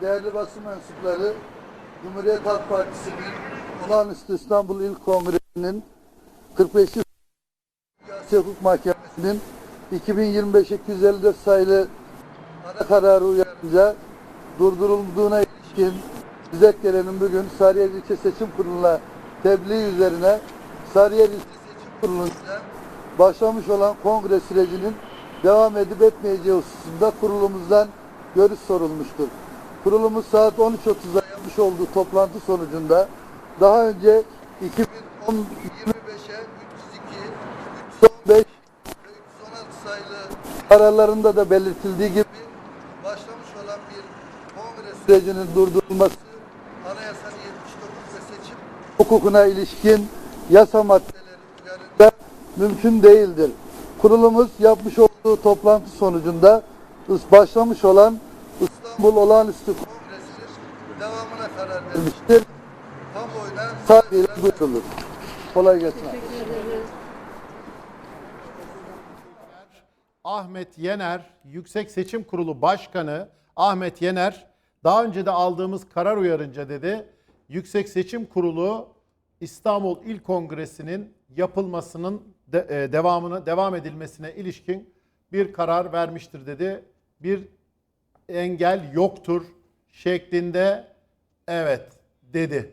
değerli basın mensupları, Cumhuriyet Halk Partisi'nin Olağanüstü İstanbul İl Kongresi'nin 45. Siyasi Hukuk Mahkemesi'nin 2025-254 sayılı ara kararı uyarınca durdurulduğuna ilişkin müzekkerenin bugün Sarıyer İlçe Seçim Kurulu'na tebliğ üzerine Sarıyer İlçe Seçim Kurulu'nda başlamış olan kongre sürecinin devam edip etmeyeceği hususunda kurulumuzdan görüş sorulmuştur. Kurulumuz saat 13.30'da yapmış olduğu toplantı sonucunda daha önce 2025'e 302, 315 ve 316 sayılı kararlarında da belirtildiği gibi başlamış olan bir kongre sürecinin durdurulması anayasanın 79 ve seçim hukukuna ilişkin yasa maddeleri mümkün değildir. Kurulumuz yapmış olduğu toplantı sonucunda başlamış olan İstanbul Olağanüstü Kongresi'nin devamına karar vermiştir. Kamuoyuna saygıyla duyurulur. Kolay gelsin. Ahmet Yener, Yüksek Seçim Kurulu Başkanı Ahmet Yener daha önce de aldığımız karar uyarınca dedi. Yüksek Seçim Kurulu İstanbul İl Kongresi'nin yapılmasının de, e, devamına devam edilmesine ilişkin bir karar vermiştir dedi. Bir engel yoktur şeklinde evet dedi.